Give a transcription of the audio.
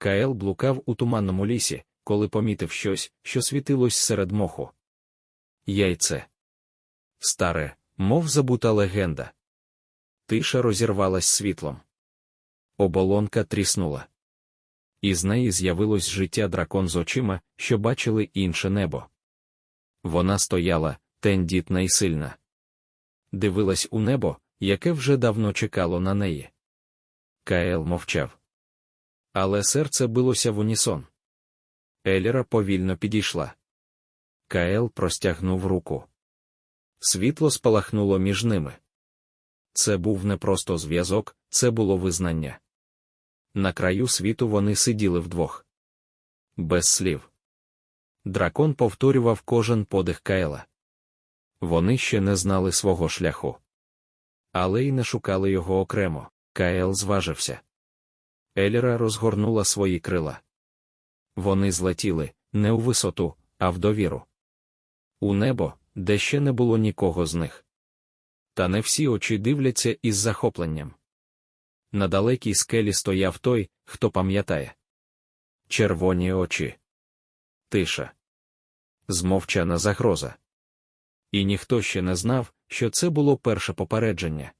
Каел блукав у туманному лісі, коли помітив щось, що світилось серед моху. Яйце. Старе, мов забута легенда. Тиша розірвалась світлом. Оболонка тріснула. Із неї з'явилось життя дракон з очима, що бачили інше небо. Вона стояла, тендітна і сильна. Дивилась у небо, яке вже давно чекало на неї. Каел мовчав. Але серце билося в унісон. Еліра повільно підійшла. Каел простягнув руку. Світло спалахнуло між ними. Це був не просто зв'язок, це було визнання. На краю світу вони сиділи вдвох. Без слів. Дракон повторював кожен подих Каела. Вони ще не знали свого шляху. Але й не шукали його окремо. Каел зважився. Еліра розгорнула свої крила. Вони злетіли не у висоту, а в довіру. У небо, де ще не було нікого з них. Та не всі очі дивляться із захопленням. На далекій скелі стояв той, хто пам'ятає. Червоні очі. Тиша. Змовчана загроза. І ніхто ще не знав, що це було перше попередження.